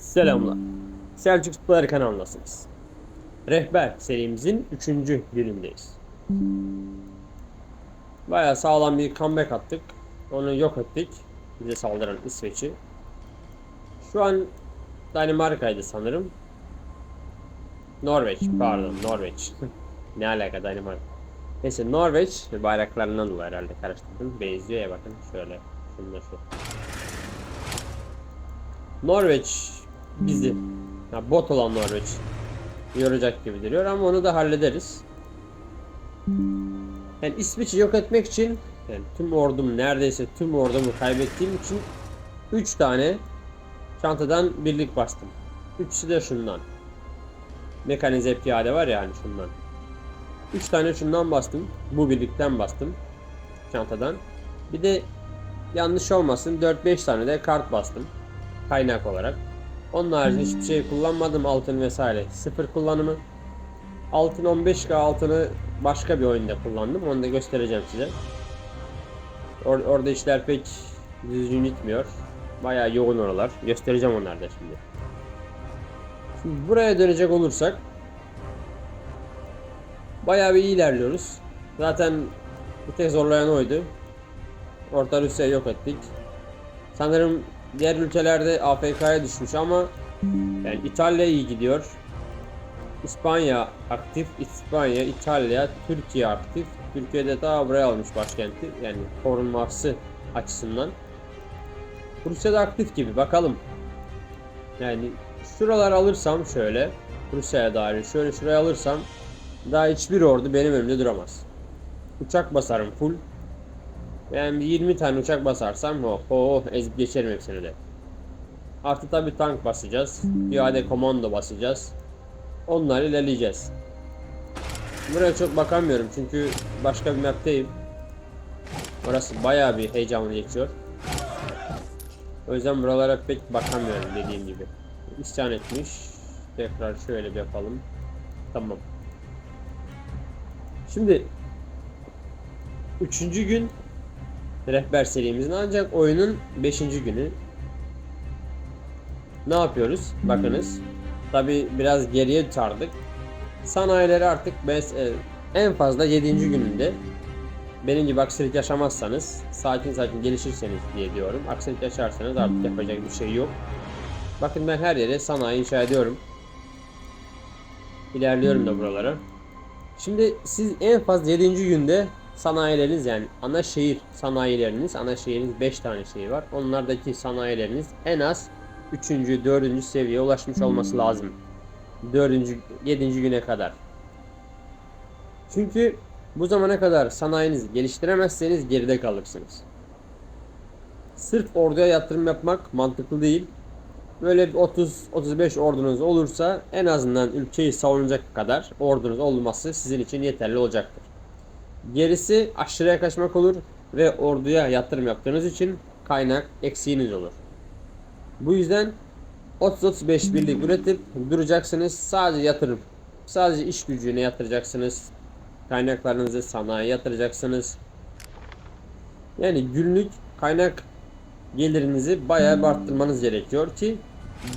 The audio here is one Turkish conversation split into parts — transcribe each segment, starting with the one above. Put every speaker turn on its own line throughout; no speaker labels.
Selamlar. Selçuk Spor kanalındasınız. Rehber serimizin 3. bölümündeyiz. Bayağı sağlam bir comeback attık. Onu yok ettik. Bize saldıran İsveç'i. Şu an Danimarka'ydı sanırım. Norveç, pardon Norveç. ne alaka Danimarka? Neyse Norveç bayraklarından dolayı herhalde karıştırdım. Benziyor ya bakın şöyle. Şununla şu. Norveç bizi. Ya bot olan Norveç. Yoracak gibi duruyor ama onu da hallederiz. Yani İsveç'i yok etmek için yani tüm ordum neredeyse tüm ordumu kaybettiğim için 3 tane çantadan birlik bastım. Üçü de şundan. Mekanize piyade var ya hani şundan. 3 tane şundan bastım. Bu birlikten bastım. Çantadan. Bir de yanlış olmasın 4-5 tane de kart bastım. Kaynak olarak. Onun haricinde hiçbir şey kullanmadım altın vesaire. Sıfır kullanımı. Altın 15k altını başka bir oyunda kullandım. Onu da göstereceğim size. Or- orada işler pek düzgün gitmiyor. Bayağı yoğun oralar. Göstereceğim onları da şimdi. Şimdi buraya dönecek olursak bayağı bir ilerliyoruz. Zaten bir tek zorlayan oydu. Orta Rusya'yı yok ettik. Sanırım diğer ülkelerde AFK'ya düşmüş ama yani İtalya iyi gidiyor. İspanya aktif, İspanya, İtalya, Türkiye aktif. Türkiye'de daha buraya almış başkenti. Yani korunması açısından. Rusya'da aktif gibi bakalım. Yani şuralar alırsam şöyle Rusya'ya dair şöyle şuraya alırsam daha hiçbir ordu benim önümde duramaz. Uçak basarım full. Bir 20 tane uçak basarsam oh, oh ezip geçerim hepsini de. Artı tabi tank basacağız. Piyade komando basacağız. Onları ilerleyeceğiz. Buraya çok bakamıyorum çünkü başka bir map'teyim. Orası bayağı bir heyecanlı geçiyor. O yüzden buralara pek bakamıyorum dediğim gibi. İsyan etmiş. Tekrar şöyle bir yapalım. Tamam. Şimdi Üçüncü gün rehber serimizin ancak oyunun 5. günü. Ne yapıyoruz? Bakınız. Tabi biraz geriye sardık. Sanayileri artık bes- e, en fazla 7. gününde benim gibi aksilik yaşamazsanız, sakin sakin gelişirseniz diye diyorum. Aksilik yaşarsanız artık yapacak bir şey yok. Bakın ben her yere sanayi inşa ediyorum. İlerliyorum da buralara. Şimdi siz en fazla 7. günde sanayileriniz yani ana şehir sanayileriniz, ana şehriniz 5 tane şehir var. Onlardaki sanayileriniz en az 3. 4. seviyeye ulaşmış olması lazım. 4. 7. güne kadar. Çünkü bu zamana kadar sanayinizi geliştiremezseniz geride kalırsınız. Sırf orduya yatırım yapmak mantıklı değil. Böyle bir 30-35 ordunuz olursa en azından ülkeyi savunacak kadar ordunuz olması sizin için yeterli olacaktır. Gerisi aşırıya kaçmak olur ve orduya yatırım yaptığınız için kaynak eksiğiniz olur. Bu yüzden 30-35 birlik üretip duracaksınız. Sadece yatırım. Sadece iş gücüne yatıracaksınız. Kaynaklarınızı sanayiye yatıracaksınız. Yani günlük kaynak gelirinizi bayağı bir arttırmanız gerekiyor ki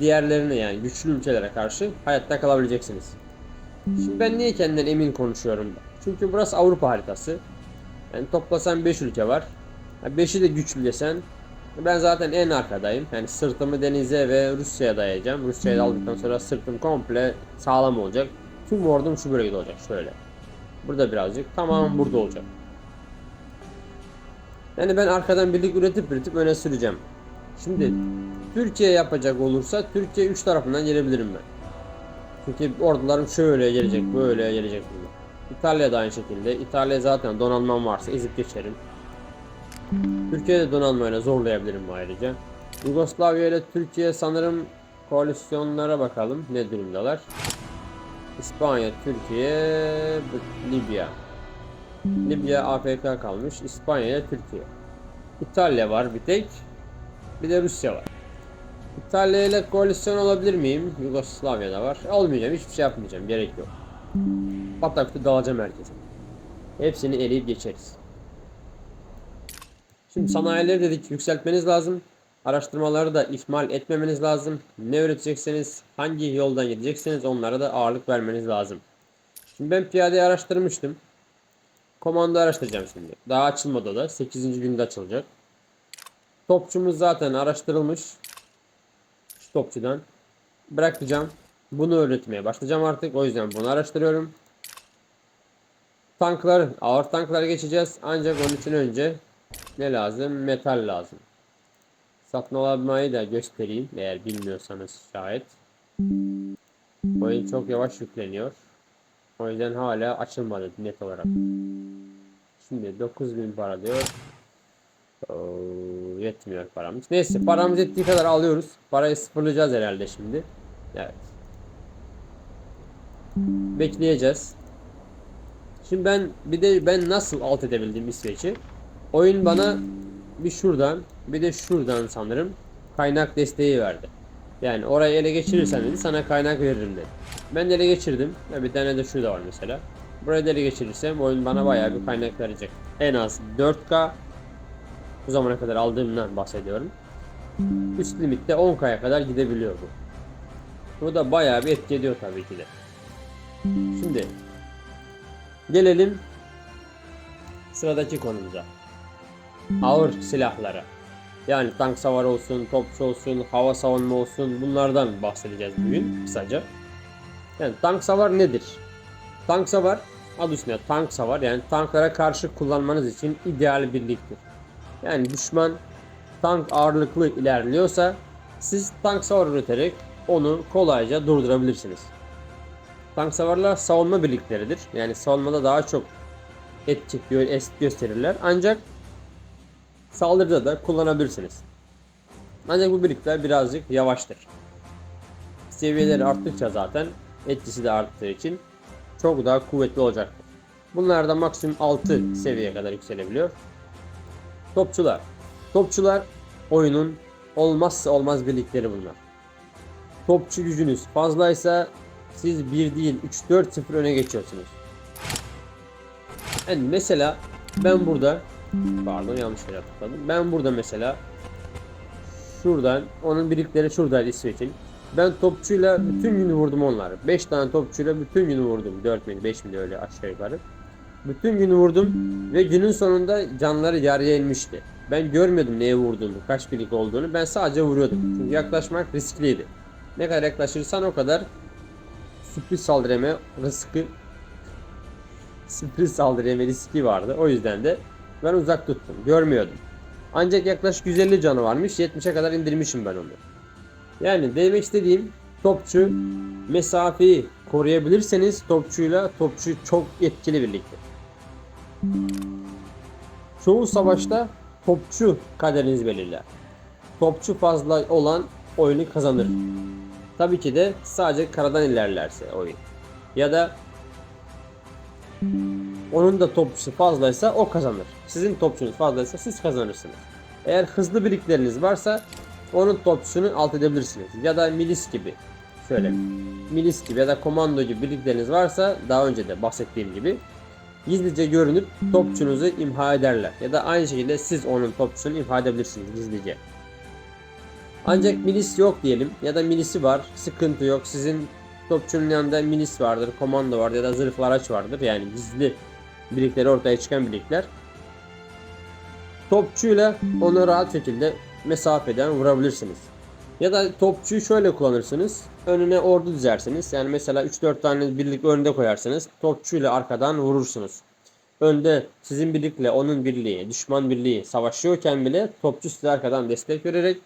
diğerlerine yani güçlü ülkelere karşı hayatta kalabileceksiniz. Şimdi ben niye kendimden emin konuşuyorum? Çünkü burası Avrupa haritası. Yani toplasan 5 ülke var. 5'i de güçlü desen ben zaten en arkadayım. Yani sırtımı denize ve Rusya'ya dayayacağım. Rusya'yı da aldıktan sonra sırtım komple sağlam olacak. Tüm ordum şu bölgede olacak şöyle. Burada birazcık tamam burada olacak. Yani ben arkadan birlik üretip üretip öne süreceğim. Şimdi Türkiye yapacak olursa Türkiye 3 tarafından gelebilirim ben. Çünkü ordularım şöyle gelecek, böyle gelecek. Burada. İtalya da aynı şekilde. İtalya zaten donanmam varsa ezip geçerim. Türkiye'de donanmayla zorlayabilirim ayrıca. Yugoslavya ile Türkiye sanırım koalisyonlara bakalım ne durumdalar. İspanya, Türkiye, Libya. Libya AFK kalmış. İspanya ile Türkiye. İtalya var bir tek. Bir de Rusya var. İtalya ile koalisyon olabilir miyim? Yugoslavya'da var. Olmayacağım. Hiçbir şey yapmayacağım. Gerek yok. Batak'ta dalacağım herkese. Hepsini eleyip geçeriz. Şimdi sanayileri dedik yükseltmeniz lazım. Araştırmaları da ihmal etmemeniz lazım. Ne öğretecekseniz, hangi yoldan gidecekseniz onlara da ağırlık vermeniz lazım. Şimdi ben piyadeyi araştırmıştım. Komando araştıracağım şimdi. Daha açılmadı da. 8. günde açılacak. Topçumuz zaten araştırılmış. Şu topçudan. Bırakacağım. Bunu öğretmeye başlayacağım artık. O yüzden bunu araştırıyorum. Tanklar, ağır tanklara geçeceğiz. Ancak onun için önce ne lazım? Metal lazım. Satın alabilmeyi de göstereyim eğer bilmiyorsanız şayet. Oyun çok yavaş yükleniyor. O yüzden hala açılmadı net olarak. Şimdi 9000 para diyor. Oo, yetmiyor paramız. Neyse paramız yettiği kadar alıyoruz. Parayı sıfırlayacağız herhalde şimdi. Evet. Bekleyeceğiz. Şimdi ben bir de ben nasıl alt edebildim İsveç'i? Oyun bana bir şuradan bir de şuradan sanırım kaynak desteği verdi. Yani orayı ele geçirirsen dedi sana kaynak veririm dedi. Ben de ele geçirdim. Ve bir tane de şurada var mesela. Burayı da ele geçirirsem oyun bana bayağı bir kaynak verecek. En az 4K bu zamana kadar aldığımdan bahsediyorum. Üst limitte 10K'ya kadar gidebiliyor bu. Bu da bayağı bir etki ediyor tabii ki de. Şimdi gelelim sıradaki konumuza. Ağır silahlara. Yani tank savar olsun, topçu olsun, hava savunma olsun bunlardan bahsedeceğiz bugün kısaca. Yani tank savar nedir? Tank savar adı üstünde tank savar yani tanklara karşı kullanmanız için ideal birliktir. Yani düşman tank ağırlıklı ilerliyorsa siz tank savar üreterek onu kolayca durdurabilirsiniz. Tank savarlar savunma birlikleridir. Yani savunmada daha çok etki gö- gösterirler. Ancak saldırıda da kullanabilirsiniz. Ancak bu birlikler birazcık yavaştır. Seviyeleri arttıkça zaten etkisi de arttığı için çok daha kuvvetli olacaktır. Bunlar da maksimum 6 seviyeye kadar yükselebiliyor. Topçular. Topçular oyunun olmazsa olmaz birlikleri bunlar. Topçu gücünüz fazlaysa siz 1 değil 3-4-0 öne geçiyorsunuz. Yani mesela ben burada pardon yanlış yere tıkladım. Ben burada mesela şuradan onun birlikleri şuradaydı İsveç'in. Ben topçuyla bütün günü vurdum onları. 5 tane topçuyla bütün günü vurdum. 4 miydi 5 miydi öyle aşağı yukarı. Bütün günü vurdum ve günün sonunda canları yarıya inmişti. Ben görmüyordum neye vurduğunu, kaç birlik olduğunu. Ben sadece vuruyordum. Çünkü yaklaşmak riskliydi. Ne kadar yaklaşırsan o kadar sürpriz saldırı yeme riski sürpriz saldırı yeme riski vardı. O yüzden de ben uzak tuttum. Görmüyordum. Ancak yaklaşık 150 canı varmış. 70'e kadar indirmişim ben onu. Yani demek istediğim topçu mesafeyi koruyabilirseniz topçuyla topçu çok etkili birlikte. Çoğu savaşta topçu kaderinizi belirler. Topçu fazla olan oyunu kazanır. Tabii ki de sadece karadan ilerlerse oyun. Ya da onun da topçusu fazlaysa o kazanır. Sizin topçunuz fazlaysa siz kazanırsınız. Eğer hızlı birlikleriniz varsa onun topçusunu alt edebilirsiniz. Ya da milis gibi. Şöyle milis gibi ya da komando gibi birlikleriniz varsa daha önce de bahsettiğim gibi gizlice görünüp topçunuzu imha ederler. Ya da aynı şekilde siz onun topçusunu imha edebilirsiniz gizlice. Ancak milis yok diyelim ya da milisi var sıkıntı yok sizin topçunun yanında milis vardır komando var ya da zırhlı araç vardır yani gizli birlikleri ortaya çıkan birlikler topçuyla onu rahat şekilde mesafeden vurabilirsiniz. Ya da topçuyu şöyle kullanırsınız. Önüne ordu dizersiniz. Yani mesela 3-4 tane birlik önde koyarsınız. Topçuyla arkadan vurursunuz. Önde sizin birlikle onun birliği, düşman birliği savaşıyorken bile topçu size arkadan destek vererek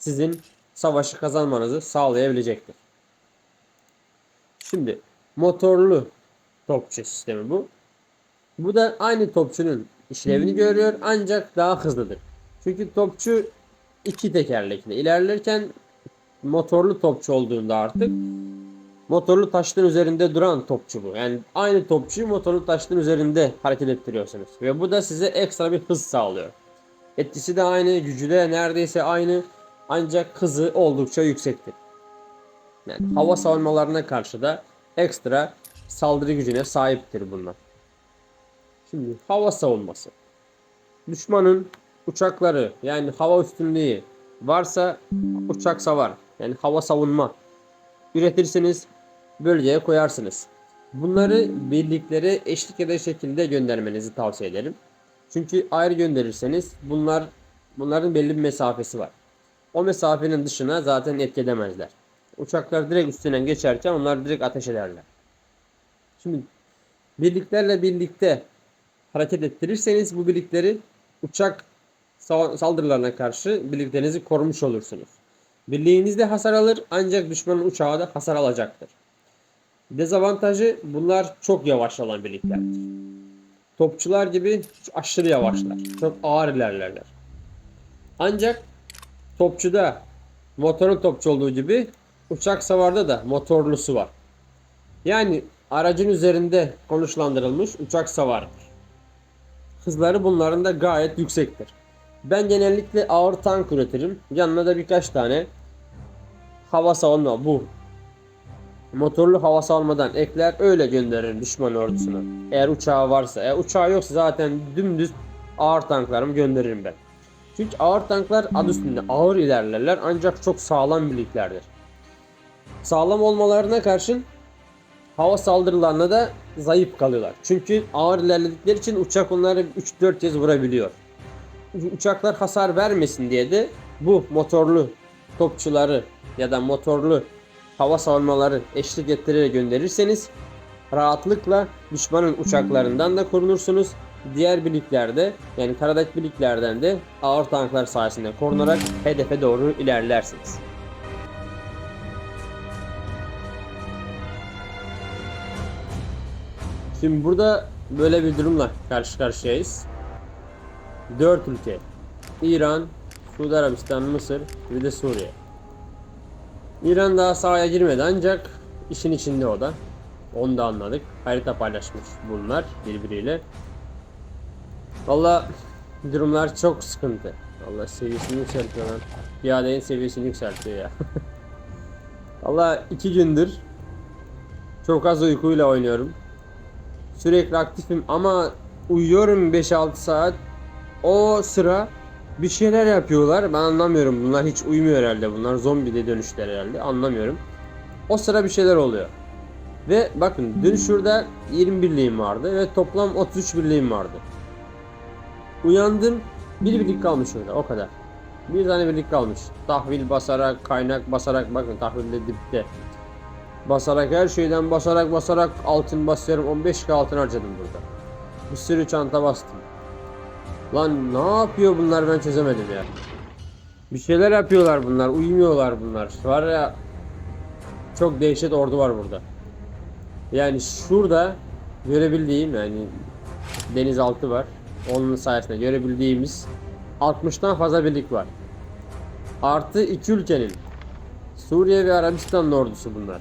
sizin savaşı kazanmanızı sağlayabilecektir. Şimdi motorlu topçu sistemi bu. Bu da aynı topçunun işlevini görüyor ancak daha hızlıdır. Çünkü topçu iki tekerlekli ilerlerken motorlu topçu olduğunda artık motorlu taşların üzerinde duran topçu bu. Yani aynı topçuyu motorlu taşların üzerinde hareket ettiriyorsunuz. Ve bu da size ekstra bir hız sağlıyor. Etkisi de aynı, gücü de neredeyse aynı ancak hızı oldukça yüksektir. Yani hava savunmalarına karşı da ekstra saldırı gücüne sahiptir bunlar. Şimdi hava savunması. Düşmanın uçakları yani hava üstünlüğü varsa uçak savar yani hava savunma üretirsiniz bölgeye koyarsınız. Bunları birliklere eşlik eder şekilde göndermenizi tavsiye ederim. Çünkü ayrı gönderirseniz bunlar bunların belli bir mesafesi var. O mesafenin dışına zaten etki edemezler. Uçaklar direkt üstünden geçerken onlar direkt ateş ederler. Şimdi birliklerle birlikte hareket ettirirseniz bu birlikleri uçak sa- saldırılarına karşı birliklerinizi korumuş olursunuz. Birliğiniz de hasar alır ancak düşmanın uçağı da hasar alacaktır. Dezavantajı bunlar çok yavaş olan birliklerdir. Topçular gibi aşırı yavaşlar. Çok ağır ilerlerler. Ancak topçuda motorun topçu olduğu gibi uçak savarda da motorlusu var. Yani aracın üzerinde konuşlandırılmış uçak savardır. Hızları bunların da gayet yüksektir. Ben genellikle ağır tank üretirim. Yanına da birkaç tane hava savunma bu. Motorlu hava savunmadan ekler öyle gönderirim düşman ordusuna. Eğer uçağı varsa. Eğer uçağı yoksa zaten dümdüz ağır tanklarımı gönderirim ben. Çünkü ağır tanklar adı üstünde ağır ilerlerler ancak çok sağlam birliklerdir. Sağlam olmalarına karşın hava saldırılarına da zayıf kalıyorlar. Çünkü ağır ilerledikleri için uçak onları 3-4 kez vurabiliyor. Uçaklar hasar vermesin diye de bu motorlu topçuları ya da motorlu hava savunmaları eşlik ettirerek gönderirseniz rahatlıkla düşmanın uçaklarından da korunursunuz. Diğer birliklerde yani karadaki birliklerden de ağır tanklar sayesinde korunarak hedefe doğru ilerlersiniz. Şimdi burada böyle bir durumla karşı karşıyayız. 4 ülke. İran, Suudi Arabistan, Mısır ve de Suriye. İran daha sahaya girmedi ancak işin içinde o da. Onu da anladık. Harita paylaşmış bunlar birbiriyle. Valla durumlar çok sıkıntı. Allah seviyesini yükseltiyor lan. Piyadenin seviyesini yükseltiyor ya. Valla iki gündür çok az uykuyla oynuyorum. Sürekli aktifim ama uyuyorum 5-6 saat. O sıra bir şeyler yapıyorlar. Ben anlamıyorum. Bunlar hiç uyumuyor herhalde. Bunlar zombi de dönüşler herhalde. Anlamıyorum. O sıra bir şeyler oluyor. Ve bakın dün şurada 20 birliğim vardı ve toplam 33 birliğim vardı. Uyandım bir birlik kalmış orada o kadar. Bir tane birlik kalmış. Tahvil basarak, kaynak basarak bakın tahvil de dipte. Basarak her şeyden basarak basarak altın basıyorum. 15k altın harcadım burada. Bir sürü çanta bastım. Lan ne yapıyor bunlar ben çözemedim ya. Bir şeyler yapıyorlar bunlar. Uyumuyorlar bunlar. Var ya çok dehşet ordu var burada. Yani şurada görebildiğim yani denizaltı var. Onun sayesinde görebildiğimiz 60'tan fazla birlik var. Artı iki ülkenin Suriye ve Arabistan'ın ordusu bunlar.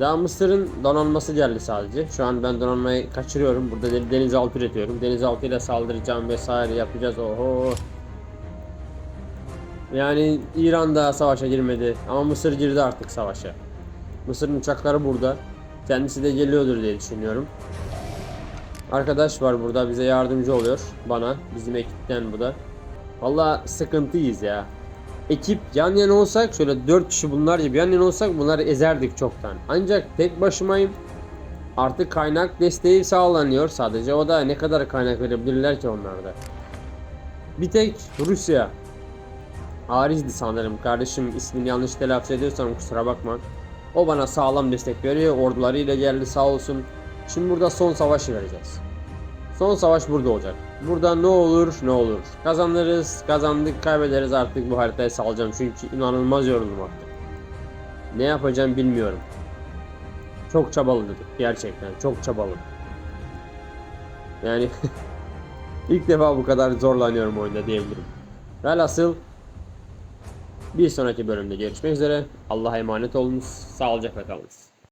Daha Mısır'ın donanması geldi sadece. Şu an ben donanmayı kaçırıyorum. Burada de- denizaltı üretiyorum. Denizaltıyla saldıracağım vesaire yapacağız. Oho. Yani İran da savaşa girmedi ama Mısır girdi artık savaşa. Mısır'ın uçakları burada. Kendisi de geliyordur diye düşünüyorum. Arkadaş var burada bize yardımcı oluyor bana. Bizim ekipten bu da. Valla sıkıntıyız ya. Ekip yan yana olsak şöyle 4 kişi bunlar gibi yan yana olsak bunları ezerdik çoktan. Ancak tek başımayım. Artık kaynak desteği sağlanıyor sadece. O da ne kadar kaynak verebilirler ki onlarda. Bir tek Rusya. Ariz'di sanırım. Kardeşim ismini yanlış telaffuz ediyorsam kusura bakma. O bana sağlam destek veriyor. Ordularıyla geldi sağ olsun. Şimdi burada son savaşı vereceğiz. Son savaş burada olacak. Burada ne olur ne olur. Kazanırız, kazandık, kaybederiz artık bu haritayı salacağım. Çünkü inanılmaz yoruldum artık. Ne yapacağım bilmiyorum. Çok çabaladık gerçekten. Çok çabaladık. Yani ilk defa bu kadar zorlanıyorum oyunda diyebilirim. Velhasıl bir sonraki bölümde görüşmek üzere. Allah'a emanet olunuz. Sağlıcakla kalınız.